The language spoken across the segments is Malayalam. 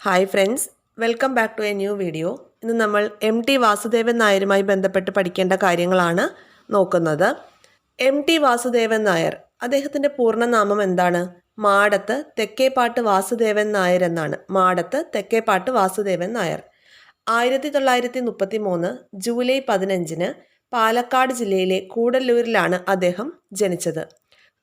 Hi friends welcome back to a new video ഇന്ന് നമ്മൾ എം ടി വാസുദേവൻ നായരുമായി ബന്ധപ്പെട്ട് പഠിക്കേണ്ട കാര്യങ്ങളാണ് നോക്കുന്നത്. എം ടി വാസുദേവൻ നായർ അദ്ദേഹത്തിന്റെ പൂർണനാമം എന്താണ്? മാടത്ത് തെക്കേപ്പാട്ട് വാസുദേവൻ നായർ എന്നാണ്. മാടത്ത് തെക്കേപ്പാട്ട് വാസുദേവൻ നായർ. ആയിരത്തി തൊള്ളായിരത്തി മുപ്പത്തി മൂന്ന് ജൂലൈ പതിനഞ്ചിന് പാലക്കാട് ജില്ലയിലെ കൂടല്ലൂരിലാണ് അദ്ദേഹം ജനിച്ചത്.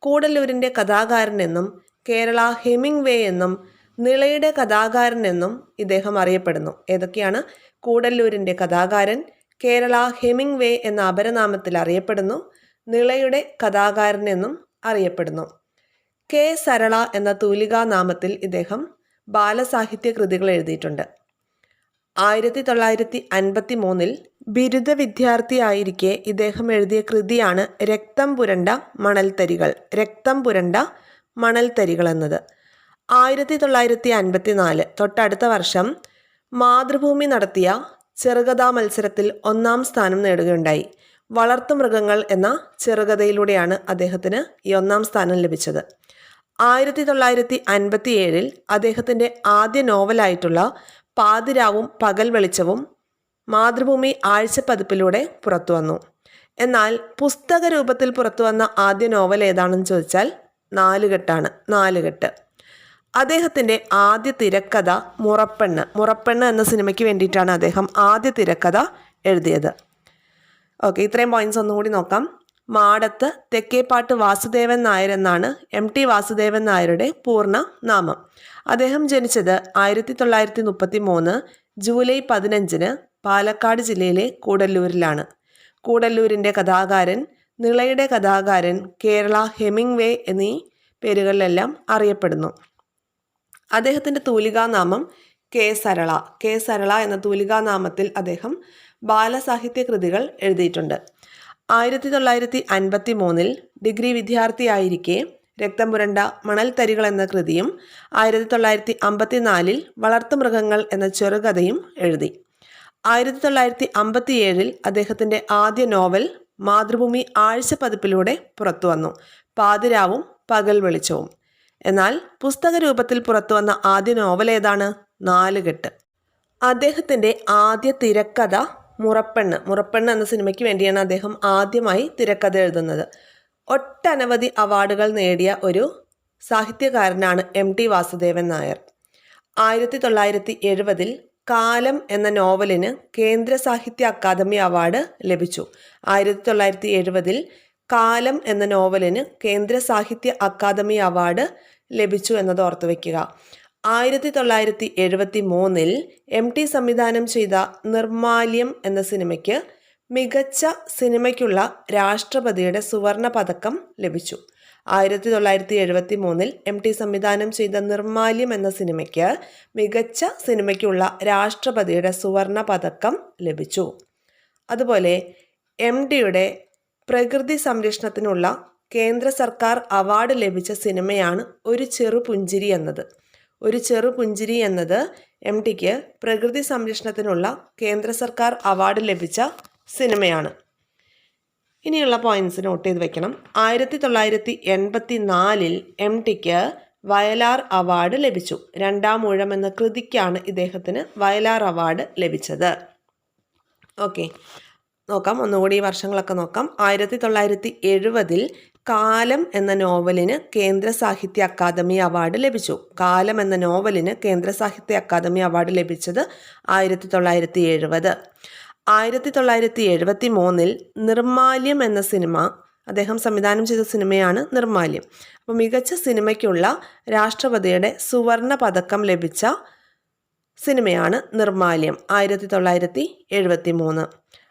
കൂടല്ലൂരിന്റെ കഥാകാരനെന്നും കേരള ഹെമിങ് വേ എന്നും നിളയുടെ കഥാകാരൻ എന്നും ഇദ്ദേഹം അറിയപ്പെടുന്നു. ഏതൊക്കെയാണ്? കൂടല്ലൂരിന്റെ കഥാകാരൻ കേരള ഹെമിംഗ് വേ എന്ന അപരനാമത്തിൽ അറിയപ്പെടുന്നു നിളയുടെ കഥാകാരൻ എന്നും അറിയപ്പെടുന്നു. കെ. സരള എന്ന തൂലികാ നാമത്തിൽ ഇദ്ദേഹം ബാലസാഹിത്യ കൃതികൾ എഴുതിയിട്ടുണ്ട്. ആയിരത്തി തൊള്ളായിരത്തി അൻപത്തി മൂന്നിൽ ബിരുദ വിദ്യാർത്ഥിയായിരിക്കെ ഇദ്ദേഹം എഴുതിയ കൃതിയാണ് രക്തം പുരണ്ട മണൽത്തരികൾ. രക്തം പുരണ്ട മണൽത്തരികൾ എന്നത്. ആയിരത്തി തൊള്ളായിരത്തി അൻപത്തി നാല് തൊട്ടടുത്ത വർഷം മാതൃഭൂമി നടത്തിയ ചെറുകഥാ മത്സരത്തിൽ ഒന്നാം സ്ഥാനം നേടുകയുണ്ടായി. വളർത്തുമൃഗങ്ങൾ എന്ന ചെറുകഥയിലൂടെയാണ് അദ്ദേഹത്തിന് ഈ ഒന്നാം സ്ഥാനം ലഭിച്ചത്. ആയിരത്തി തൊള്ളായിരത്തി അൻപത്തി ഏഴിൽ അദ്ദേഹത്തിന്റെ ആദ്യ നോവലായിട്ടുള്ള പാതിരാവും പകൽ വെളിച്ചവും മാതൃഭൂമി ആഴ്ചപ്പതിപ്പിലൂടെ പുറത്തു വന്നു എന്നാൽ പുസ്തക രൂപത്തിൽ പുറത്തു വന്ന ആദ്യ നോവൽ ഏതാണെന്ന് ചോദിച്ചാൽ നാലുകെട്ടാണ്. നാലുകെട്ട്. അദ്ദേഹത്തിന്റെ ആദ്യ തിരക്കഥ മുറപ്പെണ്ണ്. മുറപ്പെണ്ണ് എന്ന സിനിമയ്ക്ക് വേണ്ടിയിട്ടാണ് അദ്ദേഹം ആദ്യ തിരക്കഥ എഴുതിയത്. ഓക്കെ ഇത്രയും പോയിന്റ്സ് ഒന്നുകൂടി നോക്കാം. മാടത്ത് തെക്കേപ്പാട്ട് വാസുദേവൻ നായർ എന്നാണ് എം ടി വാസുദേവൻ നായരുടെ പൂർണ നാമം. അദ്ദേഹം ജനിച്ചത് ആയിരത്തി തൊള്ളായിരത്തി മുപ്പത്തി മൂന്ന് ജൂലൈ പതിനഞ്ചിന് പാലക്കാട് ജില്ലയിലെ കൂടല്ലൂരിലാണ്. കൂടല്ലൂരിന്റെ കഥാകാരൻ നിളയുടെ കഥാകാരൻ കേരള ഹെമിങ് വേ എന്നീ പേരുകളിലെല്ലാം അറിയപ്പെടുന്നു. അദ്ദേഹത്തിന്റെ തൂലികാനാമം കെ സരള കെ സരള എന്ന തൂലികാനാമത്തിൽ അദ്ദേഹം ബാലസാഹിത്യ കൃതികൾ എഴുതിയിട്ടുണ്ട്. ആയിരത്തി തൊള്ളായിരത്തി അൻപത്തി മൂന്നിൽ ഡിഗ്രി വിദ്യാർത്ഥിയായിരിക്കെ രക്തം പുരണ്ട മണൽത്തരികൾ എന്ന കൃതിയും ആയിരത്തി തൊള്ളായിരത്തി അമ്പത്തിനാലിൽ വളർത്തുമൃഗങ്ങൾ എന്ന ചെറുകഥയും എഴുതി. ആയിരത്തി തൊള്ളായിരത്തി അമ്പത്തിയേഴിൽ അദ്ദേഹത്തിന്റെ ആദ്യ നോവൽ മാതൃഭൂമി ആഴ്ച പതിപ്പിലൂടെ പുറത്തു വന്നു പാതിരാവും പകൽ വെളിച്ചവും എന്നാൽ പുസ്തക രൂപത്തിൽ പുറത്തു വന്ന ആദ്യ നോവൽ ഏതാണ്? നാലുകെട്ട്. അദ്ദേഹത്തിന്റെ ആദ്യ തിരക്കഥ മുറപ്പെണ്ണ്. മുറപ്പെണ്ണ് എന്ന സിനിമയ്ക്ക് വേണ്ടിയാണ് അദ്ദേഹം ആദ്യമായി തിരക്കഥ എഴുതുന്നത്. ഒട്ടനവധി അവാർഡുകൾ നേടിയ ഒരു സാഹിത്യകാരനാണ് എം ടി വാസുദേവൻ നായർ. ആയിരത്തി തൊള്ളായിരത്തി എഴുപതിൽ കാലം എന്ന നോവലിന് കേന്ദ്ര സാഹിത്യ അക്കാദമി അവാർഡ് ലഭിച്ചു. ആയിരത്തി തൊള്ളായിരത്തി എഴുപതിൽ കാലം എന്ന നോവലിന് കേന്ദ്ര സാഹിത്യ അക്കാദമി അവാർഡ് ലഭിച്ചു എന്നത് ഓർത്തു വയ്ക്കുക ആയിരത്തി തൊള്ളായിരത്തി എഴുപത്തി മൂന്നിൽ എം ടി സംവിധാനം ചെയ്ത നിർമാല്യം എന്ന സിനിമയ്ക്ക് മികച്ച സിനിമയ്ക്കുള്ള രാഷ്ട്രപതിയുടെ സുവർണ പതക്കം ലഭിച്ചു. ആയിരത്തി തൊള്ളായിരത്തി എഴുപത്തി മൂന്നിൽ എം ടി സംവിധാനം ചെയ്ത നിർമാല്യം എന്ന സിനിമയ്ക്ക് മികച്ച സിനിമയ്ക്കുള്ള രാഷ്ട്രപതിയുടെ സുവർണ പതക്കം ലഭിച്ചു. അതുപോലെ എം ഡിയുടെ പ്രകൃതി സംരക്ഷണത്തിനുള്ള കേന്ദ്ര സർക്കാർ അവാർഡ് ലഭിച്ച സിനിമയാണ് ഒരു ചെറു പുഞ്ചിരി എന്നത്. ഒരു ചെറു പുഞ്ചിരി എന്നത് എം ടിക്ക് പ്രകൃതി സംരക്ഷണത്തിനുള്ള കേന്ദ്ര സർക്കാർ അവാർഡ് ലഭിച്ച സിനിമയാണ്. ഇനിയുള്ള പോയിന്റ്സ് നോട്ട് ചെയ്ത് വെക്കണം. ആയിരത്തി തൊള്ളായിരത്തി എൺപത്തി നാലിൽ എം ടിക്ക് വയലാർ അവാർഡ് ലഭിച്ചു. രണ്ടാം ഊഴം എന്ന കൃതിക്കാണ് ഇദ്ദേഹത്തിന് വയലാർ അവാർഡ് ലഭിച്ചത്. ഓക്കെ. നോക്കാം. ഒന്നുകൂടി ഈ വർഷങ്ങളൊക്കെ നോക്കാം. ആയിരത്തി തൊള്ളായിരത്തി എഴുപതിൽ കാലം എന്ന നോവലിന് കേന്ദ്ര സാഹിത്യ അക്കാദമി അവാർഡ് ലഭിച്ചു. കാലം എന്ന നോവലിന് കേന്ദ്ര സാഹിത്യ അക്കാദമി അവാർഡ് ലഭിച്ചത് ആയിരത്തി തൊള്ളായിരത്തി എഴുപത് ആയിരത്തി തൊള്ളായിരത്തി എഴുപത്തി മൂന്നിൽ നിർമാല്യം എന്ന സിനിമ അദ്ദേഹം സംവിധാനം ചെയ്ത സിനിമയാണ് നിർമാല്യം അപ്പോൾ മികച്ച സിനിമയ്ക്കുള്ള രാഷ്ട്രപതിയുടെ സുവർണ പതക്കം ലഭിച്ച സിനിമയാണ് നിർമാല്യം ആയിരത്തി തൊള്ളായിരത്തി എഴുപത്തി മൂന്ന്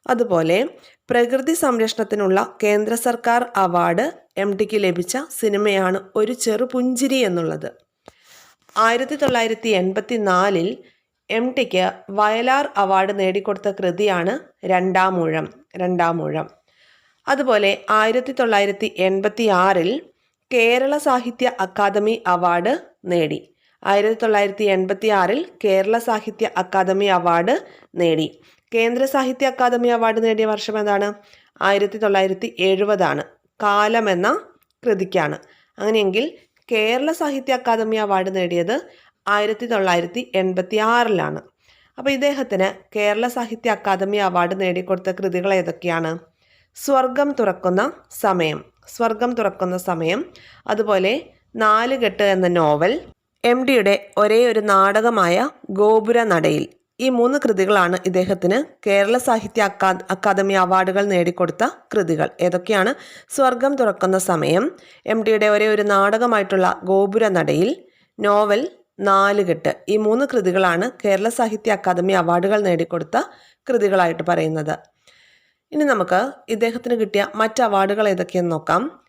അതുപോലെ പ്രകൃതി സംരക്ഷണത്തിനുള്ള കേന്ദ്ര സർക്കാർ അവാർഡ് എം ടിക്ക് ലഭിച്ച സിനിമയാണ് ഒരു ചെറുപുഞ്ചിരി എന്നുള്ളത്. ആയിരത്തി തൊള്ളായിരത്തി എൺപത്തി നാലിൽ എം ടിക്ക് വയലാർ അവാർഡ് നേടിക്കൊടുത്ത കൃതിയാണ് രണ്ടാമൂഴം രണ്ടാമൂഴം അതുപോലെ ആയിരത്തി തൊള്ളായിരത്തി എൺപത്തി ആറിൽ കേരള സാഹിത്യ അക്കാദമി അവാർഡ് നേടി. ആയിരത്തി തൊള്ളായിരത്തി എൺപത്തി ആറിൽ കേരള സാഹിത്യ അക്കാദമി അവാർഡ് നേടി. കേന്ദ്ര സാഹിത്യ അക്കാദമി അവാർഡ് നേടിയ വർഷം എന്താണ് ആയിരത്തി തൊള്ളായിരത്തി എഴുപതാണ് കാലം എന്ന കൃതിക്കാണ്. അങ്ങനെയെങ്കിൽ കേരള സാഹിത്യ അക്കാദമി അവാർഡ് നേടിയത് ആയിരത്തി തൊള്ളായിരത്തി എൺപത്തി ആറിലാണ് അപ്പോൾ ഇദ്ദേഹത്തിന് കേരള സാഹിത്യ അക്കാദമി അവാർഡ് നേടിക്കൊടുത്ത കൃതികൾ ഏതൊക്കെയാണ്? സ്വർഗം തുറക്കുന്ന സമയം. സ്വർഗം തുറക്കുന്ന സമയം. അതുപോലെ നാലുകെട്ട് എന്ന നോവൽ. എം ഡിയുടെ ഒരേ ഒരു നാടകമായ ഗോപുര നടയിൽ ഈ മൂന്ന് കൃതികളാണ് ഇദ്ദേഹത്തിന് കേരള സാഹിത്യ അക്കാ അക്കാദമി അവാർഡുകൾ നേടിക്കൊടുത്ത കൃതികൾ. ഏതൊക്കെയാണ്? സ്വർഗം തുറക്കുന്ന സമയം എം ഡിയുടെ ഒരേ ഒരു നാടകമായിട്ടുള്ള ഗോപുര നടയിൽ നോവൽ നാലുകെട്ട്. ഈ മൂന്ന് കൃതികളാണ് കേരള സാഹിത്യ അക്കാദമി അവാർഡുകൾ നേടിക്കൊടുത്ത കൃതികളായിട്ട് പറയുന്നത്. ഇനി നമുക്ക് ഇദ്ദേഹത്തിന് കിട്ടിയ മറ്റ് അവാർഡുകൾ ഏതൊക്കെയെന്ന് നോക്കാം.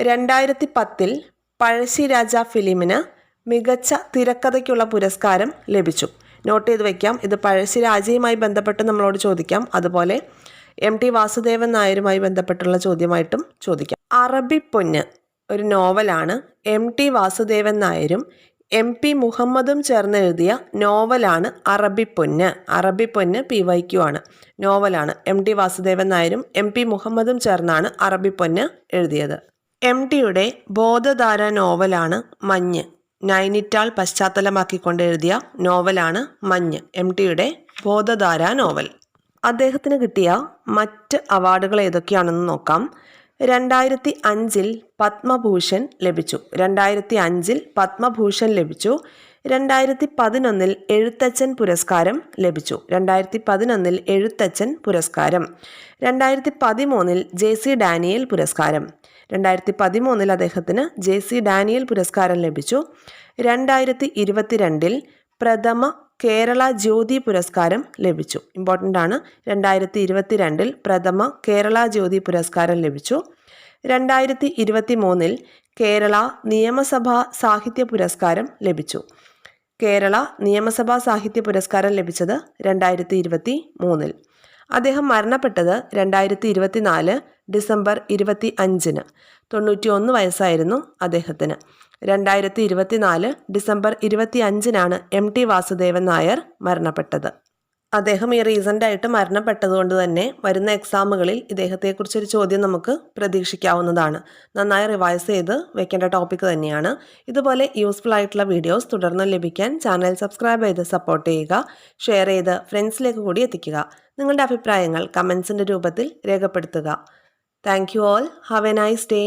രണ്ടായിരത്തി പത്തിൽ പഴശ്ശിരാജ ഫിലിമിന് മികച്ച തിരക്കഥയ്ക്കുള്ള പുരസ്കാരം ലഭിച്ചു. നോട്ട് ചെയ്ത് വയ്ക്കാം ഇത് പഴശ്ശിരാജയുമായി ബന്ധപ്പെട്ട് നമ്മളോട് ചോദിക്കാം. അതുപോലെ എം ടി വാസുദേവൻ നായരുമായി ബന്ധപ്പെട്ടുള്ള ചോദ്യമായിട്ടും ചോദിക്കാം. അറബി പൊന്ന് ഒരു നോവലാണ്. എം ടി വാസുദേവൻ നായരും എം പി മുഹമ്മദും ചേർന്ന് എഴുതിയ നോവലാണ് അറബി പൊന്ന്. അറബി പൊന്ന് പി വൈ ക്യു ആണ്. നോവലാണ് എം ടി വാസുദേവൻ നായരും എം പി മുഹമ്മദും ചേർന്നാണ് അറബി പൊന്ന് എഴുതിയത്. എം ടിയുടെ ബോധധാര നോവലാണ് മഞ്ഞ്. നൈനിറ്റാൾ പശ്ചാത്തലമാക്കിക്കൊണ്ട് എഴുതിയ നോവലാണ് മഞ്ഞ് എം ടിയുടെ ബോധധാര നോവൽ. അദ്ദേഹത്തിന് കിട്ടിയ മറ്റ് അവാർഡുകൾ ഏതൊക്കെയാണെന്ന് നോക്കാം. രണ്ടായിരത്തി അഞ്ചിൽ പത്മഭൂഷൺ ലഭിച്ചു. രണ്ടായിരത്തി അഞ്ചിൽ പത്മഭൂഷൺ ലഭിച്ചു. രണ്ടായിരത്തി പതിനൊന്നിൽ എഴുത്തച്ഛൻ പുരസ്കാരം ലഭിച്ചു. രണ്ടായിരത്തി പതിനൊന്നിൽ എഴുത്തച്ഛൻ പുരസ്കാരം. രണ്ടായിരത്തി പതിമൂന്നിൽ ജെ സി ഡാനിയൽ പുരസ്കാരം. രണ്ടായിരത്തി പതിമൂന്നിൽ അദ്ദേഹത്തിന് ജെ സി ഡാനിയൽ പുരസ്കാരം ലഭിച്ചു. രണ്ടായിരത്തി ഇരുപത്തിരണ്ടിൽ പ്രഥമ കേരള ജ്യോതി പുരസ്കാരം ലഭിച്ചു. ഇമ്പോർട്ടന്റ് ആണ്. രണ്ടായിരത്തി ഇരുപത്തിരണ്ടിൽ പ്രഥമ കേരള ജ്യോതി പുരസ്കാരം ലഭിച്ചു. രണ്ടായിരത്തി ഇരുപത്തി മൂന്നിൽ കേരള നിയമസഭാ സാഹിത്യ പുരസ്കാരം ലഭിച്ചു. കേരള നിയമസഭാ സാഹിത്യ പുരസ്കാരം ലഭിച്ചത് രണ്ടായിരത്തി ഇരുപത്തി മൂന്നിൽ അദ്ദേഹം മരണപ്പെട്ടത് രണ്ടായിരത്തി ഇരുപത്തിനാല് ഡിസംബർ ഇരുപത്തി അഞ്ചിന് തൊണ്ണൂറ്റി ഒന്ന് വയസ്സായിരുന്നു അദ്ദേഹത്തിന്. രണ്ടായിരത്തി ഇരുപത്തിനാല് ഡിസംബർ ഇരുപത്തി അഞ്ചിനാണ് എം ടി വാസുദേവൻ നായർ മരണപ്പെട്ടത്. അദ്ദേഹം ഈ റീസെന്റ് ആയിട്ട് മരണപ്പെട്ടതുകൊണ്ട് തന്നെ വരുന്ന എക്സാമുകളിൽ ഇദ്ദേഹത്തെക്കുറിച്ചൊരു ചോദ്യം നമുക്ക് പ്രതീക്ഷിക്കാവുന്നതാണ്. നന്നായി റിവൈസ് ചെയ്ത് വെക്കേണ്ട ടോപ്പിക് തന്നെയാണ്. ഇതുപോലെ യൂസ്ഫുൾ ആയിട്ടുള്ള വീഡിയോസ് തുടർന്ന് ലഭിക്കാൻ ചാനൽ സബ്സ്ക്രൈബ് ചെയ്ത് സപ്പോർട്ട് ചെയ്യുക ഷെയർ ചെയ്ത് ഫ്രണ്ട്സിലേക്ക് കൂടി എത്തിക്കുക. നിങ്ങളുടെ അഭിപ്രായങ്ങൾ കമൻസിന്റെ രൂപത്തിൽ രേഖപ്പെടുത്തുക. Thank you all have a nice day